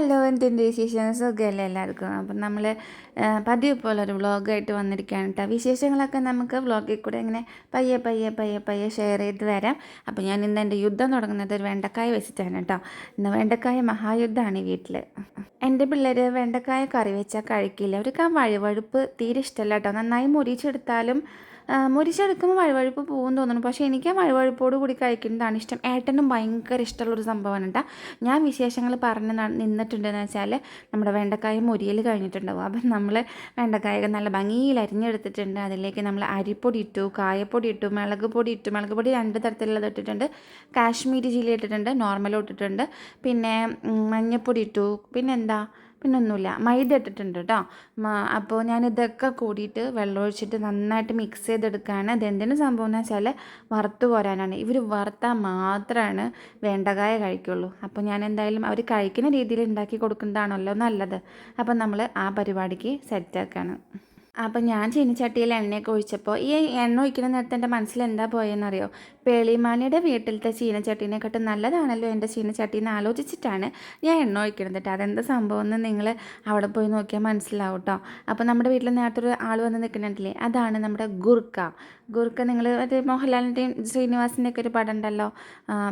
Hello എന്തിന്റെ വിശേഷം? സുഖമല്ലേ എല്ലാവർക്കും. അപ്പം നമ്മൾ പതിവ് പോലെ ഒരു വ്ളോഗായിട്ട് വന്നിരിക്കുകയാണ് കേട്ടോ. വിശേഷങ്ങളൊക്കെ നമുക്ക് വ്ളോഗിൽ കൂടെ ഇങ്ങനെ പയ്യെ പയ്യെ പയ്യെ പയ്യെ ഷെയർ ചെയ്ത് വരാം. അപ്പോൾ ഞാൻ ഇന്ന് എന്റെ യുദ്ധം തുടങ്ങുന്നത് ഒരു വെണ്ടക്കായ വെച്ചിട്ടാണ് കേട്ടോ. ഇന്ന് വെണ്ടക്കായ മഹായുദ്ധമാണ് ഈ വീട്ടിൽ എന്റെ പിള്ളേർ വെണ്ടക്കായ കറി വെച്ചാൽ കഴിക്കില്ല. അവർക്ക് ആ വഴുവഴുപ്പ് തീരെ ഇഷ്ടമല്ല കേട്ടോ. നന്നായി മുരിച്ചെടുത്താലും മുരിച്ചെടുക്കുമ്പോൾ വഴുവഴുപ്പ് പോകും തോന്നുന്നു. പക്ഷേ എനിക്ക് ആ വഴുവഴുപ്പോട് കൂടി കഴിക്കുന്നതാണ് ഇഷ്ടം. ഏട്ടനും ഭയങ്കര ഇഷ്ടമുള്ളൊരു സംഭവമാണ് കേട്ടോ. ഞാൻ വിശേഷങ്ങൾ പറഞ്ഞ് നിന്നിട്ടുണ്ടെന്ന് വെച്ചാൽ നമ്മുടെ വെണ്ടക്കായ മുരിയൽ കഴിഞ്ഞിട്ടുണ്ടാവും. അപ്പം നമ്മൾ വെണ്ടക്കായ നല്ല ഭംഗിയിൽ അരിഞ്ഞെടുത്തിട്ടുണ്ട്. അതിലേക്ക് നമ്മൾ അരിപ്പൊടി ഇട്ടു കായപ്പൊടി ഇട്ടു മുളക് പൊടി ഇട്ടു. മുളക് പൊടി രണ്ട് തരത്തിലുള്ളത് ഇട്ടിട്ടുണ്ട്. കാശ്മീരി ചില്ലി ഇട്ടിട്ടുണ്ട്. നോർമലും ഇട്ടിട്ടുണ്ട്. പിന്നെ മഞ്ഞൾപ്പൊടി ഇട്ടു. പിന്നെന്താ? പിന്നെ ഒന്നുമില്ല മൈദ ഇട്ടിട്ടുണ്ട് കേട്ടോ. അപ്പോൾ ഞാനിതൊക്കെ കൂടിയിട്ട് വെള്ളം ഒഴിച്ചിട്ട് നന്നായിട്ട് മിക്സ് ചെയ്തെടുക്കുകയാണ്. ഇത് എന്തിനു സംഭവം എന്ന് വെച്ചാൽ വറുത്ത് പോരാനാണ് ഇവർ വറുത്താൽ മാത്രമാണ് വേണ്ടകായ കഴിക്കുള്ളൂ. അപ്പോൾ ഞാൻ എന്തായാലും അവർ കഴിക്കുന്ന രീതിയിൽ ഉണ്ടാക്കി കൊടുക്കുന്നതാണല്ലോ നല്ലത്. അപ്പം നമ്മൾ ആ പരിപാടിക്ക് സെറ്റാക്കാണ് അപ്പം ഞാൻ ചീനിച്ചട്ടിയിൽ എണ്ണയൊക്കെ ഒഴിച്ചപ്പോൾ ഈ എണ്ണ ഒഴിക്കുന്ന നേരത്തെ എന്റെ മനസ്സിൽ എന്താ പോയെന്നറിയോ? പേളിമാനിയുടെ വീട്ടിലത്തെ ചീനച്ചട്ടീനെക്കാട്ടും നല്ലതാണല്ലോ എന്റെ ചീനച്ചട്ടി എന്ന് ആലോചിച്ചിട്ടാണ് ഞാൻ എണ്ണ ഒഴിക്കുന്നത് കേട്ടോ. അതെന്താ സംഭവം എന്ന് നിങ്ങൾ അവിടെ പോയി നോക്കിയാൽ മനസ്സിലാവും കേട്ടോ. അപ്പോൾ നമ്മുടെ വീട്ടിൽ നേരത്തെ ഒരു ആൾ വന്ന് നിൽക്കുന്നുണ്ടല്ലേ? അതാണ് നമ്മുടെ ഗുർക്ക. ഗുർക്ക നിങ്ങൾ മറ്റേ മോഹൻലാലിന്റെയും ശ്രീനിവാസിന്റെയൊക്കെ ഒരു പടം ഉണ്ടല്ലോ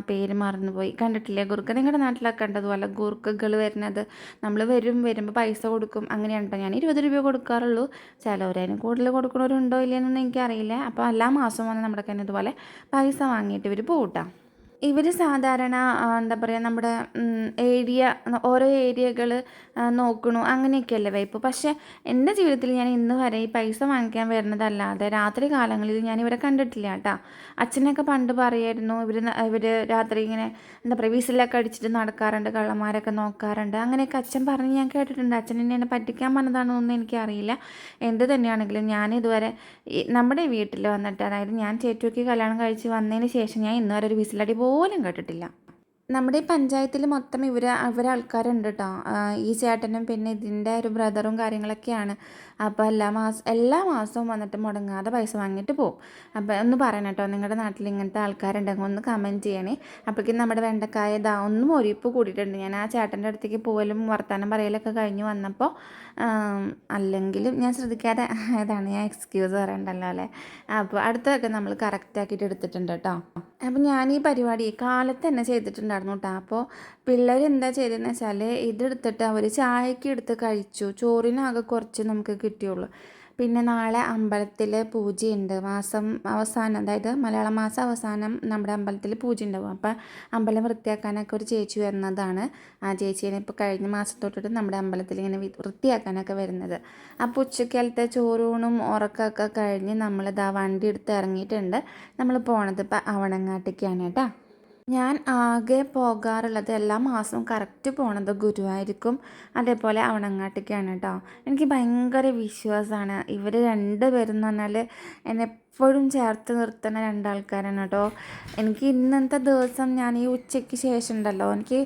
പേര് മറന്നുപോയി. കണ്ടിട്ടില്ലേ? ഗുർക്ക നിങ്ങളുടെ നാട്ടിലൊക്കെ ഉണ്ടതുപോലെ ഗുർക്കകൾ വരുന്നത്. നമ്മൾ വരും വരുമ്പോൾ പൈസ കൊടുക്കും. അങ്ങനെയാണ് കേട്ടോ. ഞാൻ ഇരുപത് രൂപ കൊടുക്കാറുള്ളൂ. ചിലവരതിന് കൂടുതൽ കൊടുക്കുന്നവരുണ്ടോ ഇല്ലയെന്നൊന്നും എനിക്കറിയില്ല. അപ്പോൾ എല്ലാ മാസവും വന്ന് നമ്മുടെ കയ്യിൽ ഇതുപോലെ പൈസ വാങ്ങിയിട്ട് ഇവർ പോകട്ടോ ഇവർ സാധാരണ എന്താ പറയുക നമ്മുടെ ഏരിയ ഓരോ ഏരിയകൾ നോക്കണു. അങ്ങനെയൊക്കെയല്ലേ വൈപ്പ്. പക്ഷേ എന്റെ ജീവിതത്തിൽ ഞാൻ ഇന്ന് വരെ ഈ പൈസ വാങ്ങിക്കാൻ വരുന്നതല്ലാതെ രാത്രി കാലങ്ങളിൽ ഞാൻ ഇവരെ കണ്ടിട്ടില്ല കേട്ടോ. അച്ഛനൊക്കെ പണ്ട് പറയായിരുന്നു ഇവർ ഇവർ രാത്രി ഇങ്ങനെ എന്താ പറയുക വിസിലൊക്കെ അടിച്ചിട്ട് നടക്കാറുണ്ട് കള്ളന്മാരൊക്കെ നോക്കാറുണ്ട്. അങ്ങനെയൊക്കെ അച്ഛൻ പറഞ്ഞ് ഞാൻ കേട്ടിട്ടുണ്ട്. അച്ഛൻ എന്നെ എന്നെ പറ്റിക്കാൻ എന്ന് എനിക്കറിയില്ല. എന്ത് തന്നെയാണെങ്കിലും ഞാൻ ഇതുവരെ നമ്മുടെ വീട്ടിൽ വന്നിട്ട് അതായത് ഞാൻ ചേറ്റുക്കി കല്യാണം കഴിച്ച് വന്നതിന് ശേഷം ഞാൻ ഇന്ന് വരെ ഒരു വിസിലടി പോലും കേട്ടിട്ടില്ല. നമ്മുടെ പഞ്ചായത്തിൽ മൊത്തം ഇവർ ഇവരെ ആൾക്കാരുണ്ട് കേട്ടോ ഈ ചേട്ടനും പിന്നെ ഇതിന്റെ ഒരു ബ്രദറും കാര്യങ്ങളൊക്കെയാണ്. അപ്പോൾ എല്ലാ മാസം എല്ലാ മാസവും വന്നിട്ട് മുടങ്ങാതെ പൈസ വാങ്ങിയിട്ട് പോകും അപ്പോൾ ഒന്ന് പറയണം കേട്ടോ നിങ്ങളുടെ നാട്ടിൽ ഇങ്ങനത്തെ ആൾക്കാരുണ്ടെങ്കിൽ ഒന്ന് കമന്റ് ചെയ്യണേ. അപ്പോഴേക്കും നമ്മുടെ വെണ്ടക്കായ ഇതാ ഒന്നും ഒരിപ്പ് കൂടിയിട്ടുണ്ട്. ഞാൻ ആ ചേട്ടന്റെ അടുത്തേക്ക് പോകലും വർത്തമാനം പറയലൊക്കെ കഴിഞ്ഞ് വന്നപ്പോൾ അല്ലെങ്കിലും ഞാൻ ശ്രദ്ധിക്കാതെ ഇതാണ് ഞാൻ എക്സ്ക്യൂസ് പറയണ്ടല്ലോ അല്ലേ? അപ്പോൾ അടുത്തതൊക്കെ നമ്മൾ കറക്റ്റ് ആക്കിയിട്ട് എടുത്തിട്ടുണ്ട് കേട്ടോ അപ്പോൾ ഞാൻ ഈ പരിപാടി കാലത്ത് തന്നെ ചെയ്തിട്ടുണ്ടായിരുന്നു കേട്ടോ അപ്പോൾ പിള്ളേർ എന്താ ചെയ്തതെന്ന് വെച്ചാൽ ഇതെടുത്തിട്ട് അവർ ചായക്ക് എടുത്ത് കഴിച്ചു. ചോറിനാകെ കുറച്ച് നമുക്ക് കിട്ടിയുള്ളൂ. പിന്നെ നാളെ അമ്പലത്തിൽ പൂജയുണ്ട്. മാസം അവസാനം അതായത് മലയാള മാസം അവസാനം നമ്മുടെ അമ്പലത്തിൽ പൂജ ഉണ്ടാവും അപ്പം അമ്പലം വൃത്തിയാക്കാനൊക്കെ ഒരു ചേച്ചി വരുന്നതാണ്. ആ ചേച്ചീനെ ഇപ്പോൾ കഴിഞ്ഞ മാസം നമ്മുടെ അമ്പലത്തിൽ ഇങ്ങനെ വൃത്തിയാക്കാനൊക്കെ വരുന്നത്. അപ്പോൾ ഉച്ചക്കാലത്തെ ചോറൂണും ഉറക്കമൊക്കെ കഴിഞ്ഞ് നമ്മളിതാ വണ്ടി എടുത്ത് ഇറങ്ങിയിട്ടുണ്ട്. നമ്മൾ പോണത് ഇപ്പം അവണങ്ങാട്ടേക്കാണ് കേട്ടോ. ഞാൻ ആകെ പോകാറുള്ളത് എല്ലാ മാസവും കറക്റ്റ് പോണത് ഗുരുവായൂർക്കും അതേപോലെ അവണങ്ങാട്ടേക്കാണ് കേട്ടോ എനിക്ക് ഭയങ്കര വിശ്വാസമാണ് ഇവർ രണ്ട് എന്ന് പറഞ്ഞാൽ എന്നെ എപ്പോഴും ചേർത്ത് നിർത്തുന്ന രണ്ടാൾക്കാരാണ് കേട്ടോ എനിക്ക് ഇന്നത്തെ ദിവസം ഞാൻ ഈ ഉച്ചയ്ക്ക് ശേഷം ഉണ്ടല്ലോ. എനിക്ക്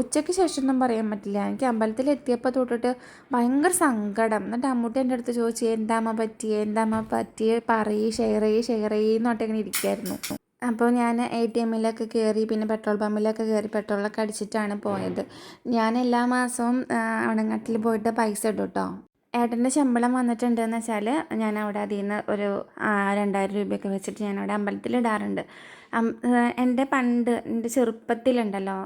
ഉച്ചയ്ക്ക് ശേഷം ഒന്നും പറയാൻ പറ്റില്ല. എനിക്ക് അമ്പലത്തിൽ എത്തിയപ്പോൾ തൊട്ടിട്ട് ഭയങ്കര സങ്കടം. എന്നിട്ട് അമ്മൂട്ടി എന്റെ അടുത്ത് ചോദിച്ചു എന്താമ്മ പറ്റിയേ? എന്താമ്മ പറ്റിയേ? പറയ് ഷെയർ ചെയ്യ് ഷെയർ ചെയ്യുന്നോട്ട് ഇങ്ങനെ അപ്പോൾ ഞാൻ എ ടി എമ്മിലൊക്കെ കയറി പിന്നെ പെട്രോൾ പമ്പിലൊക്കെ കയറി പെട്രോളൊക്കെ അടിച്ചിട്ടാണ് പോയത്. ഞാൻ എല്ലാ മാസവും അണങ്ങാട്ടിൽ പോയിട്ട് പൈസ ഇടും കേട്ടോ ഏട്ടന്റെ ശമ്പളം വന്നിട്ടുണ്ടെന്ന് വെച്ചാൽ ഞാൻ അവിടെ അതിൽ നിന്ന് ഒരു രണ്ടായിരം രൂപയൊക്കെ വെച്ചിട്ട് ഞാൻ അവിടെ അമ്പലത്തിൽ ഇടാറുണ്ട്. എന്റെ പണ്ട് എന്റെ ചെറുപ്പത്തിലുണ്ടല്ലോ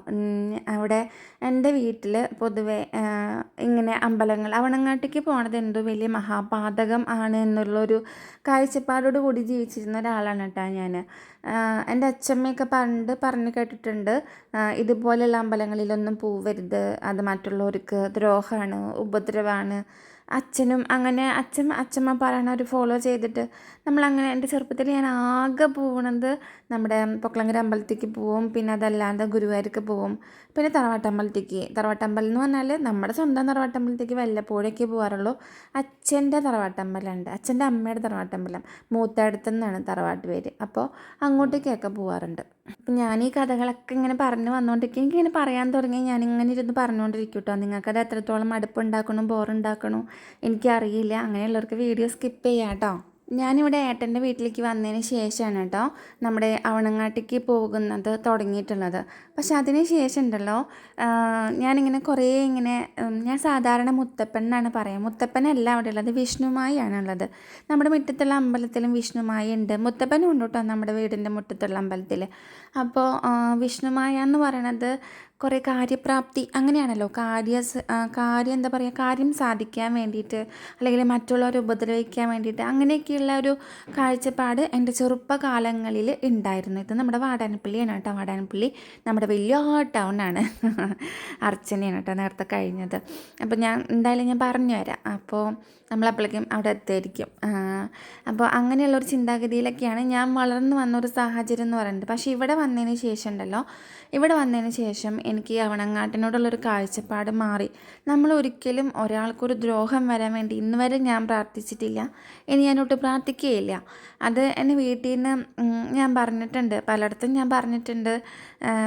അവിടെ എന്റെ വീട്ടിൽ പൊതുവേ ഇങ്ങനെ അമ്പലങ്ങൾ അവണങ്ങാട്ടേക്ക് പോണത് എന്തോ വലിയ മഹാപാതകം ആണ് എന്നുള്ളൊരു കാഴ്ചപ്പാടോട് കൂടി ജീവിച്ചിരുന്ന ഒരാളാണ് കേട്ടോ ഞാൻ. എന്റെ അച്ഛമ്മയൊക്കെ പണ്ട് പറഞ്ഞു കേട്ടിട്ടുണ്ട് ഇതുപോലെയുള്ള അമ്പലങ്ങളിലൊന്നും പോവരുത് അത് മറ്റുള്ളവർക്ക് ദ്രോഹമാണ് ഉപദ്രവമാണ് അച്ഛനും അങ്ങനെ അച്ഛൻ അച്ഛമ്മ പറയണ ഒരു ഫോളോ ചെയ്തിട്ട് നമ്മളങ്ങനെ എന്റെ ചെറുപ്പത്തിൽ ഞാൻ ആകെ പോകണത് നമ്മുടെ പൊക്കളങ്കര അമ്പലത്തേക്ക് പോവും പിന്നെ അതല്ലാതെ ഗുരുവായൂർക്ക് പോവും പിന്നെ തറവാട്ടമ്പലത്തേക്ക് തറവാട്ടമ്പലം എന്ന് പറഞ്ഞാൽ നമ്മുടെ സ്വന്തം തറവാട്ടമ്പലത്തേക്ക് വല്ലപ്പോഴൊക്കെ പോകാറുള്ളൂ അച്ഛന്റെ തറവാട്ടമ്പലമുണ്ട് അച്ഛന്റെ അമ്മയുടെ തറവാട്ടമ്പലം മൂത്തടുത്തു നിന്നാണ് തറവാട്ട് പേര്. അപ്പോൾ അങ്ങോട്ടേക്കൊക്കെ പോകാറുണ്ട് അപ്പം ഞാൻ ഈ കഥകളൊക്കെ ഇങ്ങനെ പറഞ്ഞു വന്നുകൊണ്ടിരിക്കും എനിക്കിങ്ങനെ പറയാൻ തുടങ്ങി. ഞാനിങ്ങനെ ഇരുന്ന് പറഞ്ഞുകൊണ്ടിരിക്കും കേട്ടോ നിങ്ങൾക്കത് എത്രത്തോളം അടുപ്പുണ്ടാക്കണോ ബോറുണ്ടാക്കണോ എനിക്കറിയില്ല. അങ്ങനെയുള്ളവർക്ക് വീഡിയോ സ്കിപ്പ് ചെയ്യാം കേട്ടോ ഞാനിവിടെ ഏട്ടന്റെ വീട്ടിലേക്ക് വന്നതിന് ശേഷമാണ് കേട്ടോ നമ്മുടെ അവണങ്ങാട്ടിക്ക് പോകുന്നത് തുടങ്ങിയിട്ടുള്ളത്. പക്ഷെ അതിന് ശേഷം ഉണ്ടല്ലോ ഞാനിങ്ങനെ കുറേ ഇങ്ങനെ ഞാൻ സാധാരണ മുത്തപ്പൻ എന്നാണ് പറയുക. മുത്തപ്പനല്ല അവിടെ ഉള്ളത് വിഷ്ണുമായി ഉള്ളത് നമ്മുടെ മുറ്റത്തുള്ള അമ്പലത്തിലും വിഷ്ണുമായി ഉണ്ട് മുത്തപ്പനും ഉണ്ട് കേട്ടോ നമ്മുടെ വീടിന്റെ മുറ്റത്തുള്ള അമ്പലത്തിൽ. അപ്പോൾ വിഷ്ണുമായ എന്ന് പറയണത് കുറേ കാര്യപ്രാപ്തി അങ്ങനെയാണല്ലോ. കാര്യ കാര്യം എന്താ പറയുക കാര്യം സാധിക്കാൻ വേണ്ടിയിട്ട് അല്ലെങ്കിൽ മറ്റുള്ളവരെ ഉപദ്രവിക്കാൻ വേണ്ടിയിട്ട് അങ്ങനെയൊക്കെയുള്ള ഒരു കാഴ്ചപ്പാട് എന്റെ ചെറുപ്പകാലങ്ങളിൽ ഉണ്ടായിരുന്നു. ഇത് നമ്മുടെ വാടാനപ്പള്ളിയാണ് കേട്ടോ. വാടാനപ്പള്ളി നമ്മുടെ വലിയ ടൗണാണ് അർച്ചനയാണ് കേട്ടോ നേരത്തെ കഴിഞ്ഞത്. അപ്പോൾ ഞാൻ എന്തായാലും ഞാൻ പറഞ്ഞു തരാം അപ്പോൾ നമ്മളപ്പോഴേക്കും അവിടെ എത്തായിരിക്കും. അപ്പോൾ അങ്ങനെയുള്ള ഒരു ചിന്താഗതിയിലൊക്കെയാണ് ഞാൻ വളർന്നു വന്ന ഒരു സാഹചര്യം എന്ന് പറയുന്നത്. പക്ഷേ ഇവിടെ വന്നതിന് ശേഷം ഉണ്ടല്ലോ ഇവിടെ വന്നതിന് ശേഷം എനിക്ക് അവണങ്ങാട്ടിനോടുള്ളൊരു കാഴ്ചപ്പാട് മാറി. നമ്മൾ ഒരിക്കലും ഒരാൾക്കൊരു ദ്രോഹം വരാൻ വേണ്ടി ഇന്ന് വരെ ഞാൻ പ്രാർത്ഥിച്ചിട്ടില്ല. ഇനി ഞാനൊട്ട് പ്രാർത്ഥിക്കുകയില്ല. അത് എന്റെ വീട്ടിൽ നിന്ന് ഞാൻ പറഞ്ഞിട്ടുണ്ട്. പലയിടത്തും ഞാൻ പറഞ്ഞിട്ടുണ്ട്.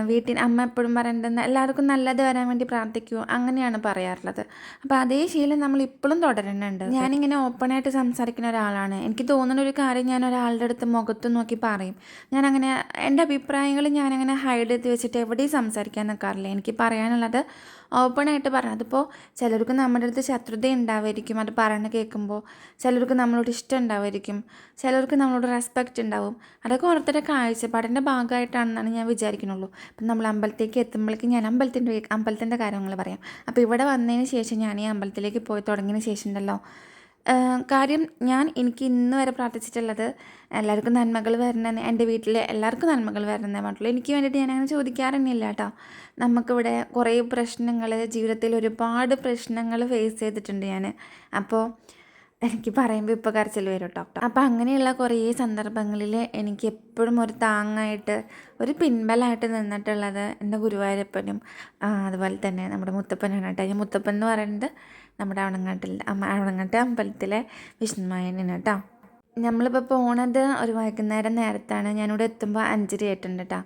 വീട്ടിൽ അമ്മ എപ്പോഴും പറയേണ്ടത് എല്ലാവർക്കും നല്ലത് വരാൻ വേണ്ടി പ്രാർത്ഥിക്കൂ അങ്ങനെയാണ് പറയാറുള്ളത്. അപ്പോൾ അതേ ശീലം നമ്മൾ ഇപ്പോഴും തുടരുന്നുണ്ട്. ഞാനിങ്ങനെ ഓപ്പണായിട്ട് സംസാരിക്കുന്ന ഒരാളാണ്. എനിക്ക് തോന്നുന്ന ഒരു കാര്യം ഞാൻ ഒരാളുടെ അടുത്ത് മുഖത്ത് നോക്കി പറയും. ഞാനങ്ങനെ എന്റെ അഭിപ്രായങ്ങൾ ഞാനങ്ങനെ ഹൈഡ് ചെയ്ത് വെച്ചിട്ട് എവിടെയും സംസാരിക്കാൻ നിൽക്കാറില്ല എനിക്ക് പറയാനുള്ളത് ഓപ്പണായിട്ട് പറഞ്ഞു അതിപ്പോൾ ചിലർക്ക് നമ്മുടെ അടുത്ത് ശത്രുത ഉണ്ടാവുമായിരിക്കും അത് പറയണ കേൾക്കുമ്പോൾ ചിലർക്ക് നമ്മളോട് ഇഷ്ടം ഉണ്ടാവുമായിരിക്കും ചിലർക്ക് നമ്മളോട് റെസ്പെക്റ്റ് ഉണ്ടാവും. അതൊക്കെ ഓരോരുത്തരുടെ കാഴ്ചപ്പാടിന്റെ ഭാഗമായിട്ടാണെന്നാണ് ഞാൻ വിചാരിക്കുന്നുള്ളൂ. അപ്പം നമ്മൾ അമ്പലത്തേക്ക് എത്തുമ്പോഴേക്കും ഞാൻ അമ്പലത്തിന്റെ അമ്പലത്തിന്റെ കാര്യങ്ങൾ പറയാം. അപ്പോൾ ഇവിടെ വന്നതിന് ശേഷം ഞാൻ ഈ അമ്പലത്തിലേക്ക് പോയി തുടങ്ങിയതിന് ശേഷം ഉണ്ടല്ലോ. കാര്യം ഞാൻ എനിക്ക് ഇന്ന് വരെ പ്രാർത്ഥിച്ചിട്ടുള്ളത് എല്ലാവർക്കും നന്മകൾ വരണമെന്ന് എന്റെ വീട്ടിൽ എല്ലാവർക്കും നന്മകൾ വരണമെന്നേ പറഞ്ഞിട്ടുള്ളൂ. എനിക്ക് വേണ്ടിയിട്ട് ഞാൻ അങ്ങനെ ചോദിക്കാറൊന്നുമില്ല കേട്ടോ. നമുക്കിവിടെ കുറേ പ്രശ്നങ്ങൾ ജീവിതത്തിൽ ഒരുപാട് പ്രശ്നങ്ങൾ ഫേസ് ചെയ്തിട്ടുണ്ട് ഞാൻ. അപ്പോൾ എനിക്ക് പറയുമ്പോൾ ഇപ്പോൾ കരച്ചിൽ വരും ഡോക്ടർ അപ്പോൾ അങ്ങനെയുള്ള കുറേ സന്ദർഭങ്ങളിൽ എനിക്ക് എപ്പോഴും ഒരു താങ്ങായിട്ട് ഒരു പിൻബലമായിട്ട് നിന്നിട്ടുള്ളത് എന്റെ ഗുരുവായൂരപ്പനും അതുപോലെ തന്നെ നമ്മുടെ മുത്തപ്പനാണ് കേട്ടോ ഈ മുത്തപ്പൻ എന്ന് പറയുന്നത് നമ്മുടെ അവണങ്ങാട്ടിൽ അവണങ്ങാട്ട് അമ്പലത്തിലെ വിഷ്ണുമായനാണ് കേട്ടോ നമ്മളിപ്പോൾ പോണത് ഒരു വൈകുന്നേരം നേരത്താണ്. ഞാനിവിടെ എത്തുമ്പോൾ അഞ്ചര ആയിട്ടുണ്ട് കേട്ടോ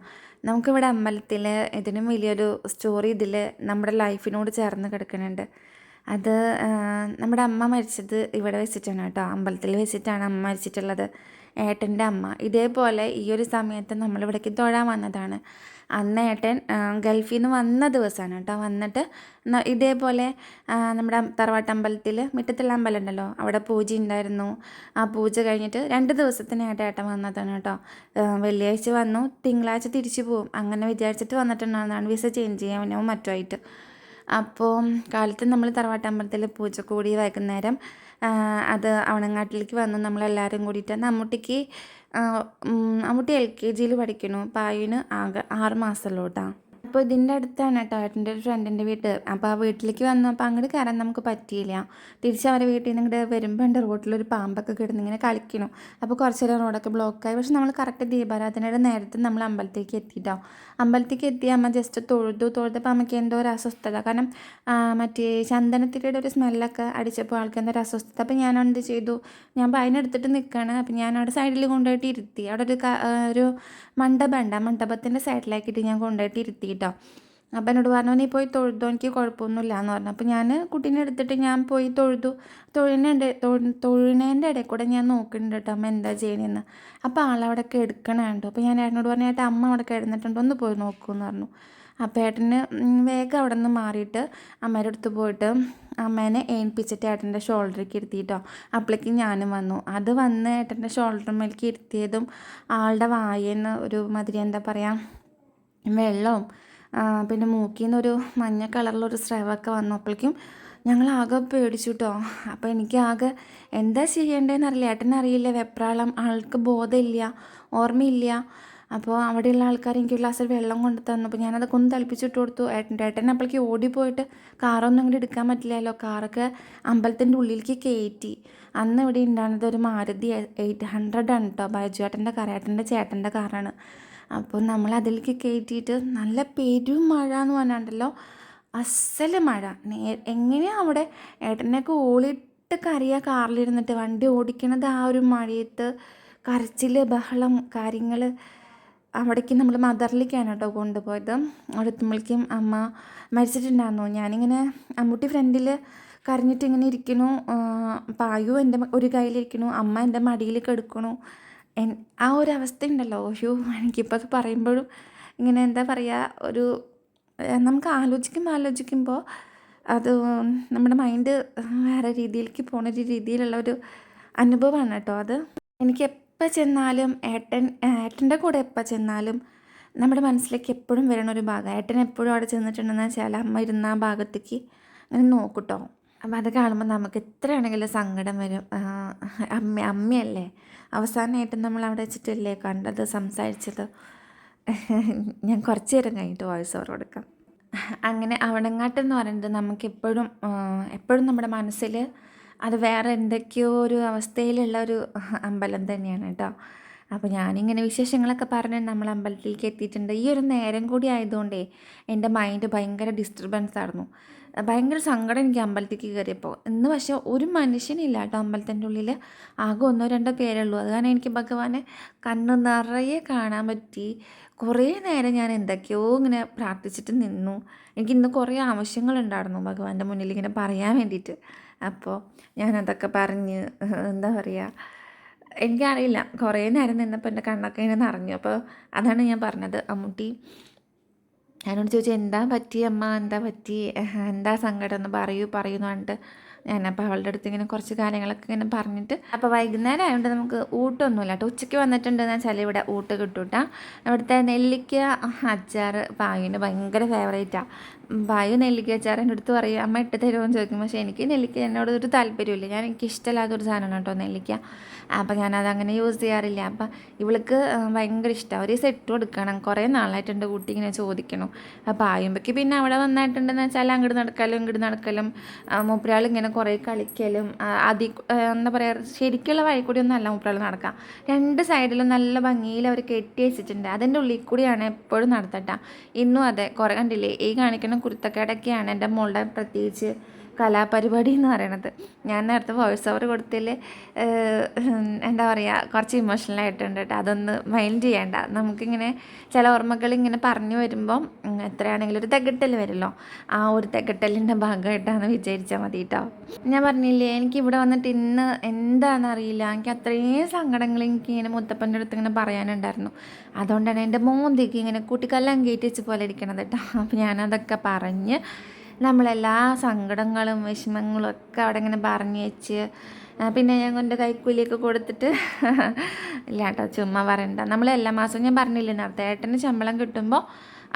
നമുക്കിവിടെ അമ്പലത്തിൽ ഇതിനും വലിയൊരു സ്റ്റോറി ഇതിൽ നമ്മുടെ ലൈഫിനോട് ചേർന്ന് കിടക്കുന്നുണ്ട്. അത് നമ്മുടെ അമ്മ മരിച്ചത് ഇവിടെ വെച്ചിട്ടാണ് കേട്ടോ. അമ്പലത്തിൽ വെച്ചിട്ടാണ് അമ്മ മരിച്ചിട്ടുള്ളത്. ഏട്ടന്റെ അമ്മ. ഇതേപോലെ ഈ ഒരു സമയത്ത് നമ്മളിവിടേക്ക് തൊഴാൻ വന്നതാണ്. അന്ന് ഏട്ടൻ ഗൾഫിൽ നിന്ന് വന്ന ദിവസമാണ് കേട്ടോ. വന്നിട്ട് ഇതേപോലെ നമ്മുടെ തറവാട്ട് അമ്പലത്തിൽ മുറ്റത്തുള്ള അമ്പലം ഉണ്ടല്ലോ അവിടെ പൂജ ഉണ്ടായിരുന്നു. ആ പൂജ കഴിഞ്ഞിട്ട് രണ്ട് ദിവസത്തിനായിട്ട് ഏട്ടൻ വന്നതാണ് കേട്ടോ. വെള്ളിയാഴ്ച വന്നു തിങ്കളാഴ്ച തിരിച്ചു പോകും അങ്ങനെ വിചാരിച്ചിട്ട് വന്നിട്ടുണ്ടെന്നാണ് വിസ ചേഞ്ച് ചെയ്യാനോ മറ്റുമായിട്ട് അപ്പോൾ കാലത്ത് നമ്മൾ തറവാട്ടമ്പലത്തിൽ പൂജ കൂടി വൈകുന്നേരം അത് അവണങ്ങാട്ടിലേക്ക് വന്നു. നമ്മളെല്ലാവരും കൂടിയിട്ട് അമ്മൂട്ടിക്ക് അമ്മൂട്ടി എൽ കെ ജിയിൽ പഠിക്കണു പായുന് ആകെ ആറ് മാസമല്ലോ കേട്ടോ അപ്പോൾ ഇതിന്റെ അടുത്താണ് കേട്ടോ ഏട്ടന്റെ ഒരു ഫ്രണ്ടിന്റെ വീട്ട് അപ്പോൾ ആ വീട്ടിലേക്ക് വന്നപ്പോൾ അങ്ങോട്ട് കയറാൻ നമുക്ക് പറ്റിയില്ല. തിരിച്ച് അവരെ വീട്ടിൽ നിന്ന് ഇങ്ങോട്ട് വരുമ്പോൾ എന്റെ റോട്ടിലൊരു പാമ്പൊക്കെ കിടന്ന് ഇങ്ങനെ കളിക്കണു അപ്പോൾ കുറച്ച് നേരം റോഡൊക്കെ ബ്ലോക്കായി പക്ഷെ നമ്മൾ കറക്റ്റ് ദീപാരാധനയുടെ നേരത്തെ നമ്മൾ അമ്പലത്തേക്ക് എത്തിയിട്ടോ അമ്പലത്തേക്ക് എത്തി അമ്മ ജസ്റ്റ് തൊഴുതു. തൊഴുതപ്പോൾ അമ്മയ്ക്ക് എന്തോ ഒരു അസ്വസ്ഥത. കാരണം മറ്റേ ചന്ദനത്തിരിയുടെ ഒരു സ്മെല്ലൊക്കെ അടിച്ചപ്പോൾ ആൾക്ക് എന്തോ ഒരു അസ്വസ്ഥത. അപ്പോൾ ഞാൻ എന്ത് ചെയ്തു. ഞാൻ അതിനെടുത്തിട്ട് നിൽക്കുകയാണ് അപ്പോൾ ഞാൻ അവിടെ സൈഡിൽ കൊണ്ടുപോയിട്ട് ഇരുത്തി. അവിടെ ഒരു ഒരു മണ്ഡപം ഉണ്ട്. ആ മണ്ഡപത്തിന്റെ സൈഡിലാക്കിയിട്ട് ഞാൻ കൊണ്ടുപോയിട്ട് ഇരുത്തി കേട്ടോ അപ്പം എന്നോട് പറഞ്ഞു നീ പോയി തൊഴുതോ? എനിക്ക് കുഴപ്പമൊന്നുമില്ല എന്ന് പറഞ്ഞു. അപ്പോൾ ഞാൻ കുട്ടീനെ എടുത്തിട്ട് ഞാൻ പോയി തൊഴുതു. തൊഴിലിന്റെ തൊഴിനേന്റെ ഇടയിൽ കൂടെ ഞാൻ നോക്കുന്നുണ്ട് കേട്ടോ അമ്മ എന്താ ചെയ്യണമെന്ന് അപ്പോൾ ആളവിടെ കിടക്കണുണ്ട് അപ്പോൾ ഞാൻ ഏട്ടനോട് പറഞ്ഞു ഏട്ടാ അമ്മ അവിടെ കിടന്നിട്ടുണ്ട് ഒന്ന് പോയി നോക്കൂ എന്ന് പറഞ്ഞു. അപ്പോൾ ഏട്ടന് വേഗം അവിടെ നിന്ന് മാറിയിട്ട് അമ്മയുടെ അടുത്ത് പോയിട്ട് അമ്മേനെ ഏൽപ്പിച്ചിട്ട് ഏട്ടന്റെ ഷോൾഡറിലേക്ക് ഇരുത്തിയിട്ടോ. അപ്പോഴേക്ക് ഞാനും വന്നു. അത് വന്ന് ഏട്ടന്റെ ഷോൾഡറിലേക്ക് ഇരുത്തിയതും ആളുടെ വായെന്ന് ഒരു മാതിരി എന്താ പറയുക വെള്ളവും പിന്നെ മൂക്കിൽ നിന്നൊരു മഞ്ഞ കളറിലൊരു സ്രവൊക്കെ വന്നപ്പോഴേക്കും ഞങ്ങൾ ആകെ പേടിച്ചു കേട്ടോ അപ്പോൾ എനിക്ക് ആകെ എന്താ ചെയ്യേണ്ടതെന്ന് അറിയില്ല ഏട്ടനറിയില്ല വെപ്രാളം ആൾക്ക് ബോധമില്ല ഓർമ്മയില്ല. അപ്പോൾ അവിടെയുള്ള ആൾക്കാർ എനിക്ക് ഗ്ലാസ് വെള്ളം കൊണ്ട് തന്നു. അപ്പോൾ ഞാനതൊക്കെ ഒന്ന് തിളപ്പിച്ചിട്ട് കൊടുത്തു. ഏട്ടൻ ഏട്ടൻ അപ്പോഴേക്ക് ഓടിപ്പോയിട്ട് കാറൊന്നും അങ്ങോട്ട് എടുക്കാൻ പറ്റില്ലല്ലോ. കാറൊക്കെ അമ്പലത്തിന്റെ ഉള്ളിലേക്ക് കയറ്റി. അന്ന് ഇവിടെ ഉണ്ടാകുന്നത് ഒരു മാരുതി എയ്റ്റ് ഹൺഡ്രഡ് ആണ് കേട്ടോ ബൈജു ഏട്ടന്റെ കാർ ഏട്ടന്റെ ചേട്ടന്റെ കാറാണ്. അപ്പോൾ നമ്മൾ അതിലേക്ക് കയറ്റിയിട്ട് നല്ല പെരും മഴ എന്ന് പറഞ്ഞാണ്ടല്ലോ. അസൽ മഴ. നേ എങ്ങനെയാണ് അവിടെ ഏട്ടനെയൊക്കെ ഓളിട്ട് കറിയാ കാറിലിരുന്നിട്ട്? വണ്ടി ഓടിക്കണത് ആ ഒരു മഴയത്ത് കരച്ചിൽ ബഹളം കാര്യങ്ങൾ അവിടേക്ക് നമ്മൾ മദറിലേക്കാണ് കേട്ടോ കൊണ്ടുപോയത്. അവിടെ എത്തുമ്പോഴേക്കും അമ്മ മരിച്ചിട്ടുണ്ടായിരുന്നു. ഞാനിങ്ങനെ അമ്മൂട്ടി ഫ്രണ്ടിൽ കരഞ്ഞിട്ട് ഇങ്ങനെ ഇരിക്കണു പായു എന്റെ ഒരു കയ്യിലിരിക്കണു. അമ്മ എന്റെ മടിയിൽ കിടക്കണു എൻ ആ ഒരു അവസ്ഥ ഉണ്ടല്ലോ അയ്യോ എനിക്കിപ്പോൾ അത് പറയുമ്പോഴും ഇങ്ങനെ എന്താ പറയുക ഒരു നമുക്ക് ആലോചിക്കുമ്പോൾ ആലോചിക്കുമ്പോൾ അത് നമ്മുടെ മൈൻഡ് വേറെ രീതിയിലേക്ക് പോണ ഒരു രീതിയിലുള്ള ഒരു അനുഭവമാണ് കേട്ടോ അത്. എനിക്ക് എപ്പോൾ ചെന്നാലും ഏട്ടൻ ഏട്ടന്റെ കൂടെ എപ്പോൾ ചെന്നാലും നമ്മുടെ മനസ്സിലേക്ക് എപ്പോഴും വരണ ഒരു ഭാഗം. ഏട്ടൻ എപ്പോഴും അവിടെ ചെന്നിട്ടുണ്ടെന്ന് വെച്ചാൽ അമ്മ ഇരുന്ന ആ ഭാഗത്തേക്ക് അങ്ങനെ നോക്കൂട്ടോ അപ്പം അത് കാണുമ്പോൾ നമുക്ക് എത്രയാണെങ്കിലും സങ്കടം വരും. അമ്മ അമ്മയല്ലേ? അവസാനമായിട്ട് നമ്മൾ അവിടെ വെച്ചിട്ടല്ലേ കണ്ടത് സംസാരിച്ചത്? ഞാൻ കുറച്ച് നേരം കഴിഞ്ഞിട്ട് വോയിസ് ഓവർ കൊടുക്കാം. അങ്ങനെ അവണങ്ങാട്ട് എന്ന് പറയുന്നത് നമുക്കെപ്പോഴും എപ്പോഴും നമ്മുടെ മനസ്സിൽ അത് വേറെ എന്തൊക്കെയോ ഒരു അവസ്ഥയിലുള്ള ഒരു അമ്പലം തന്നെയാണ് കേട്ടോ. അപ്പോൾ ഞാനിങ്ങനെ വിശേഷങ്ങളൊക്കെ പറഞ്ഞ് നമ്മൾ അമ്പലത്തിലേക്ക് എത്തിയിട്ടുണ്ട്. ഈ ഒരു നേരം കൂടി ആയതുകൊണ്ടേ എന്റെ മൈൻഡ് ഭയങ്കര ഡിസ്റ്റർബൻസ് ആയിരുന്നു. ഭയങ്കര സങ്കടം എനിക്ക് അമ്പലത്തിലേക്ക് കയറിയപ്പോൾ. ഇന്ന് പക്ഷേ ഒരു മനുഷ്യനില്ല കേട്ടോ അമ്പലത്തിന്റെ ഉള്ളിൽ. ആകെ ഒന്നോ രണ്ടോ പേരുള്ളൂ അത് കാരണം എനിക്ക് ഭഗവാനെ കണ്ണ് നിറയെ കാണാൻ പറ്റി. കുറേ നേരം ഞാൻ എന്തൊക്കെയോ ഇങ്ങനെ പ്രാർത്ഥിച്ചിട്ട് നിന്നു. എനിക്ക് ഇന്ന് കുറേ ആവശ്യങ്ങളുണ്ടായിരുന്നു ഭഗവാന്റെ മുന്നിൽ ഇങ്ങനെ പറയാൻ വേണ്ടിയിട്ട്. അപ്പോൾ ഞാൻ അതൊക്കെ പറഞ്ഞ് എന്താ പറയുക എനിക്കറിയില്ല. കുറേ നേരം നിന്നപ്പോൾ എന്റെ കണ്ണൊക്കെ ഇങ്ങനെ നിറഞ്ഞു. അപ്പോൾ അതാണ് ഞാൻ പറഞ്ഞത്. അമ്മൂട്ടി ഞാനോട് ചോദിച്ചു എന്താ പറ്റി അമ്മ? എന്താ പറ്റി? എന്താ സങ്കടം? എന്ന് പറയൂ പറയൂ എന്ന് പറഞ്ഞിട്ട് ഞാനപ്പോൾ അവളുടെ അടുത്ത് ഇങ്ങനെ കുറച്ച് കാര്യങ്ങളൊക്കെ ഇങ്ങനെ പറഞ്ഞിട്ട് അപ്പോൾ വൈകുന്നേരം ആയതുകൊണ്ട് നമുക്ക് ഊട്ടൊന്നുമില്ല കേട്ടോ. ഉച്ചയ്ക്ക് വന്നിട്ടുണ്ടെന്ന് വെച്ചാൽ ഇവിടെ ഊട്ട് കിട്ടൂട്ടാ ഇവിടുത്തെ നെല്ലിക്ക അച്ചാർ പായുവിന് ഭയങ്കര ഫേവറേറ്റാണ് വായു നെല്ലിക്ക അച്ചാർ അടുത്ത് പറയും അമ്മ ഇട്ട് തരുമോ? എന്ന് ചോദിക്കും. പക്ഷേ എനിക്ക് നെല്ലിക്ക എന്നോട് ഒരു താല്പര്യമില്ല ഞാൻ എനിക്ക് ഇഷ്ടമില്ലാത്തൊരു സാധനമാണ് കേട്ടോ നെല്ലിക്ക. അപ്പം ഞാനത് അങ്ങനെ യൂസ് ചെയ്യാറില്ല. അപ്പം ഇവൾക്ക് ഭയങ്കര ഇഷ്ടമാണ് ഒരു സെറ്റ് കൊടുക്കണം കുറേ നാളായിട്ട് എന്റെ കുട്ടി ഇങ്ങനെ ചോദിക്കണം. അപ്പോൾ ആയുമ്പോൾ പിന്നെ അവിടെ വന്നിട്ടുണ്ടെന്ന് വെച്ചാൽ അങ്ങോട്ട് നടക്കലും ഇങ്ങോട്ട് നടക്കലും മൂപ്പരാൾ ഇങ്ങനെ കുറേ കളിക്കലും അതി എന്താ പറയുക ശരിക്കുള്ള വഴി കൂടി ഒന്നും അല്ല മൂപ്പരാൾ നടക്കാം. രണ്ട് സൈഡിലും നല്ല ഭംഗിയിൽ അവർ കെട്ടി വെച്ചിട്ടുണ്ട്. അതിന്റെ ഉള്ളിൽ കൂടിയാണ് എപ്പോഴും നടത്തട്ട. ഇന്നും അതെ കുറേ കണ്ടില്ലേ? ഈ കാണിക്കുന്ന കുരുത്തക്കേടൊക്കെയാണ് എന്റെ മോളുടെ പ്രത്യേകിച്ച് കലാപരിപാടി എന്ന് പറയണത്. ഞാൻ നേരത്തെ വോയിസ് ഓവർ കൊടുത്തതിൽ എന്താ പറയുക കുറച്ച് ഇമോഷണൽ ആയിട്ടുണ്ട് കേട്ടോ. അതൊന്ന് മൈൻഡ് ചെയ്യേണ്ട. നമുക്കിങ്ങനെ ചില ഓർമ്മകൾ ഇങ്ങനെ പറഞ്ഞു വരുമ്പം എത്രയാണെങ്കിലും ഒരു തെഗട്ടൽ വരുമല്ലോ. ആ ഒരു തെഗട്ടലിന്റെ ഭാഗമായിട്ടാണ് വിചാരിച്ചാൽ മതി കേട്ടോ. ഞാൻ പറഞ്ഞില്ലേ എനിക്ക് ഇവിടെ വന്നിട്ട് ഇന്ന് എന്താണെന്ന് അറിയില്ല എനിക്ക് അത്രയും സങ്കടങ്ങൾ എനിക്ക് ഇങ്ങനെ മുത്തപ്പന്റെ അടുത്ത് ഇങ്ങനെ പറയാനുണ്ടായിരുന്നു. അതുകൊണ്ടാണ് എന്റെ മോന്തിക്ക് ഇങ്ങനെ കൂട്ടിക്കല്ലാം കയറ്റി വെച്ച് പോലെ ഇരിക്കണത് കേട്ടോ. അപ്പോൾ ഞാനതൊക്കെ പറഞ്ഞ് നമ്മളെല്ലാ സങ്കടങ്ങളും വിഷമങ്ങളും ഒക്കെ അവിടെ ഇങ്ങനെ പറഞ്ഞു വെച്ച് പിന്നെ ഞാൻ കൊണ്ട് കൈക്കൂലിയൊക്കെ കൊടുത്തിട്ട് ഇല്ല കേട്ടോ ചുമ്മാ പറയണ്ട. നമ്മൾ എല്ലാ മാസവും ഞാൻ പറഞ്ഞില്ലേ നേരത്തെ ശമ്പളം കിട്ടുമ്പോൾ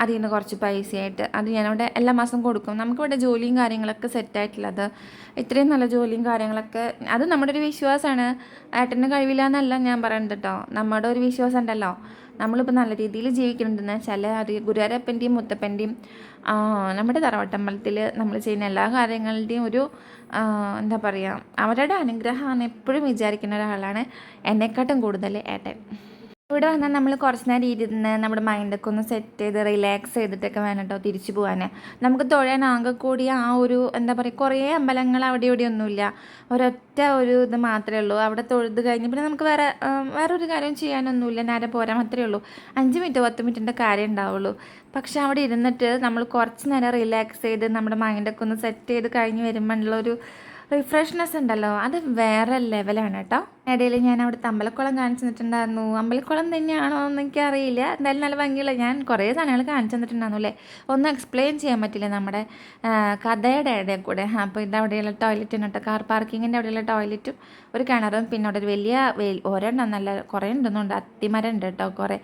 അതിൽ നിന്ന് കുറച്ച് പൈസയായിട്ട് അത് ഞാനവിടെ എല്ലാ മാസം കൊടുക്കും. നമുക്കിവിടെ ജോലിയും കാര്യങ്ങളൊക്കെ സെറ്റായിട്ടുള്ളത് ഇത്രയും നല്ല ജോലിയും കാര്യങ്ങളൊക്കെ അത് നമ്മുടെ ഒരു വിശ്വാസമാണ് ഏട്ടന്റെ കഴിവില്ല എന്നല്ല ഞാൻ പറയുന്നത് കേട്ടോ നമ്മുടെ ഒരു വിശ്വാസം ഉണ്ടല്ലോ നമ്മളിപ്പോൾ നല്ല രീതിയിൽ ജീവിക്കുന്നുണ്ടെന്ന് വെച്ചാൽ അത് ഗുരുവാരപ്പന്റെയും മുത്തപ്പന്റെയും നമ്മുടെ തറവട്ടമ്പലത്തിൽ നമ്മൾ ചെയ്യുന്ന എല്ലാ കാര്യങ്ങളുടെയും ഒരു എന്താ പറയുക അവരുടെ അനുഗ്രഹമാണ് എപ്പോഴും വിചാരിക്കുന്ന ഒരാളാണ്. എന്നെക്കാട്ടും കൂടുതൽ ഏട്ടൻ. ഇവിടെ വന്നാൽ നമ്മൾ കുറച്ച് നേരം ഇരുന്ന് നമ്മുടെ മൈൻഡൊക്കെ ഒന്ന് സെറ്റ് ചെയ്ത് റിലാക്സ് ചെയ്തിട്ടൊക്കെ വേണം കേട്ടോ തിരിച്ചു പോകാൻ നമുക്ക് തൊഴാൻ ആകെ കൂടി ആ ഒരു എന്താ പറയുക കുറേ അമ്പലങ്ങൾ അവിടെ ഇവിടെ ഒന്നുമില്ല. ഒരൊറ്റ ഒരു ഇത് മാത്രമേ ഉള്ളൂ. അവിടെ തൊഴുത് കഴിഞ്ഞ് പിന്നെ നമുക്ക് വേറെ വേറെ ഒരു കാര്യം ചെയ്യാനൊന്നുമില്ല. നേരെ പോരാൻ മാത്രമേ ഉള്ളൂ. അഞ്ച് മിനിറ്റ് പത്ത് മിനിറ്റിന്റെ കാര്യം ഉണ്ടാവുള്ളൂ. പക്ഷേ അവിടെ ഇരുന്നിട്ട് നമ്മൾ കുറച്ച് നേരം റിലാക്സ് ചെയ്ത് നമ്മുടെ മൈൻഡൊക്കെ ഒന്ന് സെറ്റ് ചെയ്ത് കഴിഞ്ഞ് വരുമ്പോഴുള്ള ഒരു റിഫ്രഷ്നെസ് ഉണ്ടല്ലോ. അത് വേറെ ലെവലാണ് കേട്ടോ ഇടയിൽ ഞാൻ അവിടുത്തെ അമ്പലക്കുളം കാണിച്ചു തന്നിട്ടുണ്ടായിരുന്നു. അമ്പലക്കുളം തന്നെയാണോ എന്ന് എനിക്കറിയില്ല എന്തായാലും നല്ല ഭംഗിയുള്ള ഞാൻ കുറേ സാധനങ്ങൾ കാണിച്ചു തന്നിട്ടുണ്ടായിരുന്നു അല്ലേ? ഒന്നും എക്സ്പ്ലെയിൻ ചെയ്യാൻ പറ്റില്ല നമ്മുടെ കഥയുടെ ഇടയിൽ കൂടെ. അപ്പോൾ ഇതവിടെയുള്ള ടോയ്ലറ്റും കേട്ടോ കാർ പാർക്കിങ്ങിന്റെ അവിടെയുള്ള ടോയ്ലറ്റും ഒരു കിണറും പിന്നെ അവിടെ ഒരു വലിയ ഒരെണ്ണം നല്ല കുറേ ഉണ്ടെന്നുണ്ട്. അത്തിമരം ഉണ്ട് കേട്ടോ കുറേ.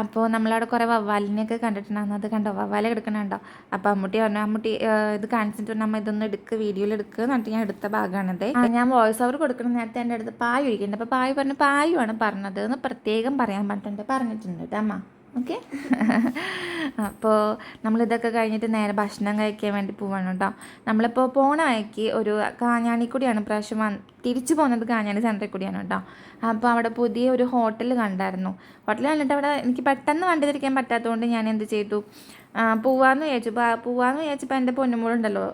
അപ്പോൾ നമ്മളവിടെ കുറേ വവ്വാലിനെയൊക്കെ കണ്ടിട്ടുണ്ടായിരുന്നു. അത് കണ്ടോ? വവ്വാല കിടക്കണുണ്ടോ അപ്പോൾ അമ്മൂട്ടി പറഞ്ഞു അമ്മൂട്ടി ഇത് കാണിച്ചിട്ട് നമ്മൾ ഇതൊന്ന് എടുക്കുക വീഡിയോയിൽ എടുക്കുക എന്നിട്ട് ഞാൻ എടുത്ത ഭാഗമാണത്. ഞാൻ വോയിസ് ഓവർ കൊടുക്കുന്ന നേരത്തെ എന്റെ അടുത്ത് പായ് ഒഴിക്കുന്നുണ്ട് അപ്പോൾ പായു പറഞ്ഞു പായുവാണ് പറഞ്ഞത് എന്ന് പ്രത്യേകം പറയാൻ പറഞ്ഞിട്ടുണ്ട്. പറഞ്ഞിട്ടുണ്ട് കേട്ടോ അമ്മ. ഓക്കെ? അപ്പോൾ നമ്മളിതൊക്കെ കഴിഞ്ഞിട്ട് നേരെ ഭക്ഷണം കഴിക്കാൻ വേണ്ടി പോവാണ് കേട്ടോ. നമ്മളിപ്പോൾ പോണ വഴിക്ക് ഒരു കാഞ്ഞാണിക്കൂടിയാണ്. പ്രാവശ്യം തിരിച്ചു പോകുന്നത് കാഞ്ഞാണി സെന്ററിൽ കൂടിയാണ് കേട്ടോ. അപ്പോൾ അവിടെ പുതിയ ഒരു ഹോട്ടൽ കണ്ടായിരുന്നു. ഹോട്ടൽ കണ്ടിട്ട് അവിടെ എനിക്ക് പെട്ടെന്ന് വണ്ടി തിരിക്കാൻ പറ്റാത്തതുകൊണ്ട് ഞാൻ എന്ത് ചെയ്തു? പോവാന്ന് വിചാരിച്ചു. പോവാന്ന് വിചാരിച്ചപ്പോൾ എന്റെ പൊന്നുമോളുണ്ടല്ലോ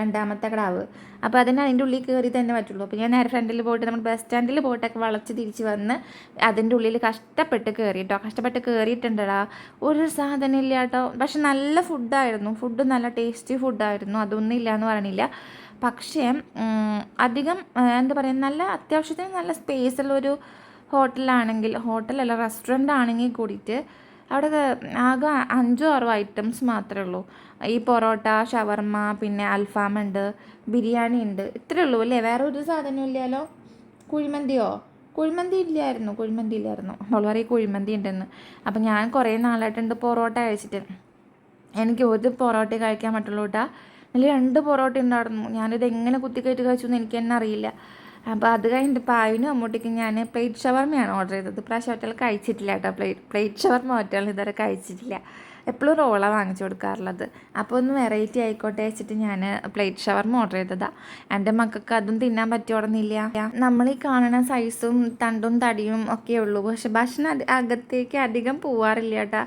രണ്ടാമത്തെ കടാവ്. അപ്പോൾ അതിന് അതിന്റെ ഉള്ളിൽ കയറി തന്നെ പറ്റുള്ളൂ. അപ്പോൾ ഞാൻ നേരെ ഫ്രണ്ടിൽ പോയിട്ട് നമ്മൾ ബസ് സ്റ്റാൻഡിൽ പോയിട്ടൊക്കെ വളച്ച് തിരിച്ച് വന്ന് അതിന്റെ ഉള്ളിൽ കഷ്ടപ്പെട്ട് കയറി കേട്ടോ. കഷ്ടപ്പെട്ട് കയറിയിട്ടുണ്ടടാ. ഒരു സാധനം ഇല്ല കേട്ടോ. പക്ഷെ നല്ല ഫുഡായിരുന്നു ഫുഡ് നല്ല ടേസ്റ്റി ഫുഡായിരുന്നു അതൊന്നും ഇല്ല എന്ന് പറയണില്ല പക്ഷേ അധികം എന്താ പറയുക നല്ല അത്യാവശ്യത്തിന് നല്ല സ്പേസ് ഉള്ളൊരു ഹോട്ടലാണെങ്കിൽ ഹോട്ടലല്ല റെസ്റ്റോറന്റ് ആണെങ്കിൽ കൂടിയിട്ട് അവിടെ ആകെ അഞ്ചോ ആറോ ഐറ്റംസ് മാത്രമേ ഉള്ളൂ. ഈ പൊറോട്ട ഷവർമ പിന്നെ അൽഫാം ഉണ്ട് ബിരിയാണി ഉണ്ട് ഇത്രയേ ഉള്ളൂ അല്ലേ? വേറെ ഒരു സാധനവും ഇല്ലല്ലോ? കുഴിമന്തിയോ? കുഴിമന്തി ഇല്ലായിരുന്നു കുഴിമന്തി ഇല്ലായിരുന്നു. അവൾ പറയും കുഴിമന്തി ഉണ്ടെന്ന്. അപ്പം ഞാൻ കുറേ നാളായിട്ടുണ്ട് പൊറോട്ട കഴിച്ചിട്ട്. എനിക്ക് ഒരു പൊറോട്ട കഴിക്കാൻ പറ്റുള്ളൂ കേട്ടാ അതിൽ രണ്ട് പൊറോട്ട ഉണ്ടായിരുന്നു. ഞാനിത് എങ്ങനെ കുത്തിക്കയറ്റി കഴിച്ചു എന്ന് എനിക്ക് തന്നെ അറിയില്ല. അപ്പോൾ അത് കഴിഞ്ഞിട്ട് പായനും അമ്മൂട്ടിക്കും ഞാൻ പ്ലേറ്റ് ഷവർമ്മയാണ് ഓർഡർ ചെയ്തത്. പ്രാവശ്യം ഹോട്ടൽ കഴിച്ചിട്ടില്ല കേട്ടോ. പ്ലേറ്റ് പ്ലേറ്റ് ഷവർമ്മ ഹോട്ടലിൽ ഇതുവരെ കഴിച്ചിട്ടില്ല. എപ്പോഴും റോളാണ് വാങ്ങിച്ചു കൊടുക്കാറുള്ളത്. അപ്പോൾ ഒന്ന് വെറൈറ്റി ആയിക്കോട്ടെ വെച്ചിട്ട് ഞാൻ പ്ലേറ്റ് ഷവർമ്മ ഓർഡർ ചെയ്തതാണ് എന്റെ മക്കൾക്ക് അതും തിന്നാൻ പറ്റിയോടന്നില്ല നമ്മൾ ഈ കാണുന്ന സൈസും തണ്ടും തടിയും ഒക്കെ ഉള്ളൂ. പക്ഷെ ഭക്ഷണം അകത്തേക്ക് അധികം പോവാറില്ല കേട്ടാ.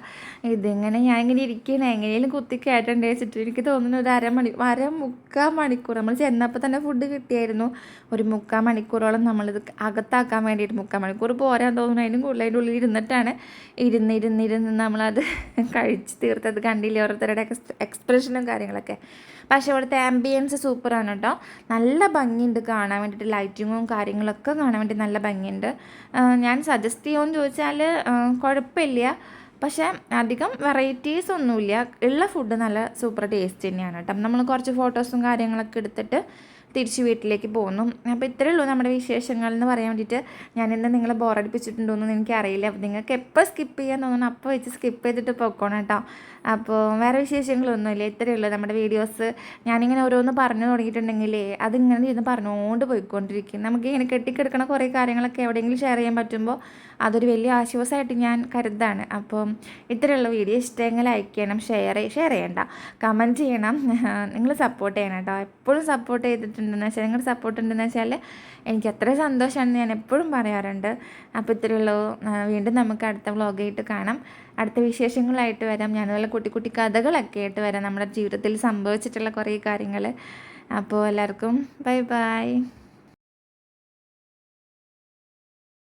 ഇതിങ്ങനെ ഞാൻ ഇങ്ങനെ ഇരിക്കണേ എങ്ങനെയും കുത്തി കയറ്റണ്ടേ വെച്ചിട്ട് എനിക്ക് തോന്നുന്നു ഒരു അരമണി അര മുക്കാൽ മണിക്കൂർ നമ്മൾ ചെന്നപ്പോൾ തന്നെ ഫുഡ് കിട്ടിയായിരുന്നു. ഒരു മുക്കാൽ മണിക്കൂറോളം നമ്മളിത് അകത്താക്കാൻ വേണ്ടിയിട്ട് മുക്കാൽ മണിക്കൂർ പോരാൻ തോന്നുന്നു. അതിനും കൂടുതൽ ഉള്ളിൽ ഇരുന്നിട്ടാണ്. ഇരുന്നിരുന്നിരുന്ന് ഇരുന്ന് ഇരുന്ന് നമ്മളത് കഴിച്ച് തീർത്തത് കണ്ടില്ലേ? ഓരോരുത്തരുടെ എക്സ് എക്സ്പ്രഷനും കാര്യങ്ങളൊക്കെ. പക്ഷേ ഇവിടുത്തെ ആംബിയൻസ് സൂപ്പറാണ് കേട്ടോ. നല്ല ഭംഗിയുണ്ട് കാണാൻ വേണ്ടിയിട്ട്. ലൈറ്റിങ്ങും കാര്യങ്ങളൊക്കെ കാണാൻ വേണ്ടി നല്ല ഭംഗിയുണ്ട്. ഞാൻ സജസ്റ്റ് ചെയ്യുമെന്ന് ചോദിച്ചാൽ കുഴപ്പമില്ല പക്ഷേ അധികം വെറൈറ്റീസ് ഒന്നുമില്ല. ഉള്ള ഫുഡ് നല്ല സൂപ്പർ ടേസ്റ്റ് തന്നെയാണ് കേട്ടോ. നമ്മൾ കുറച്ച് ഫോട്ടോസും കാര്യങ്ങളൊക്കെ എടുത്തിട്ട് തിരിച്ച് വീട്ടിലേക്ക് പോകുന്നു. അപ്പോൾ ഇത്രയേ ഉള്ളൂ നമ്മുടെ വിശേഷങ്ങൾ എന്ന് പറയാൻ വേണ്ടിയിട്ട്. ഞാനിന്ന് നിങ്ങളെ ബോറടിപ്പിച്ചിട്ടുണ്ടോ എന്ന് എനിക്കറിയില്ല നിങ്ങൾക്ക് എപ്പോൾ സ്കിപ്പ് ചെയ്യാൻ തോന്നുന്നു അപ്പോൾ വെച്ച് സ്കിപ്പ് ചെയ്തിട്ട് പോയിക്കോണം കേട്ടോ. അപ്പോൾ വേറെ വിശേഷങ്ങളൊന്നുമില്ല. ഇത്രയേ ഉള്ളൂ നമ്മുടെ വീഡിയോസ്. ഞാനിങ്ങനെ ഓരോന്ന് പറഞ്ഞു തുടങ്ങിയിട്ടുണ്ടെങ്കിലേ അതിങ്ങനെ ഇരുന്ന് പറഞ്ഞുകൊണ്ട് പോയിക്കൊണ്ടിരിക്കും. നമുക്ക് ഇങ്ങനെ കെട്ടിക്കിടക്കണ കുറേ കാര്യങ്ങളൊക്കെ എവിടെയെങ്കിലും ഷെയർ ചെയ്യാൻ പറ്റുമ്പോൾ അതൊരു വലിയ ആശ്വാസമായിട്ട് ഞാൻ കരുതാണ്. അപ്പം ഇത്രയുള്ള വീഡിയോ. ഇഷ്ടമെങ്കിൽ ലൈക്ക് ചെയ്യണം ഷെയർ ഷെയർ ചെയ്യണ്ട. കമന്റ് ചെയ്യണം. നിങ്ങൾ സപ്പോർട്ട് ചെയ്യണം കേട്ടോ. എപ്പോഴും സപ്പോർട്ട് ചെയ്തിട്ടുണ്ടെന്ന് വെച്ചാൽ നിങ്ങളുടെ സപ്പോർട്ട് ഉണ്ടെന്ന് വെച്ചാൽ എനിക്ക് അത്ര സന്തോഷമാണെന്ന് ഞാൻ എപ്പോഴും പറയാറുണ്ട്. അപ്പോൾ ഇത്രയുള്ളൂ വീണ്ടും നമുക്ക് അടുത്ത വ്ളോഗായിട്ട് കാണാം. അടുത്ത വിശേഷങ്ങളായിട്ട് വരാം. ഞാനതുപോലെ കുട്ടി കുട്ടി കഥകളൊക്കെ ആയിട്ട് വരാം. നമ്മുടെ ജീവിതത്തിൽ സംഭവിച്ചിട്ടുള്ള കുറേ കാര്യങ്ങൾ അപ്പോൾ എല്ലാവർക്കും ബൈ ബൈ.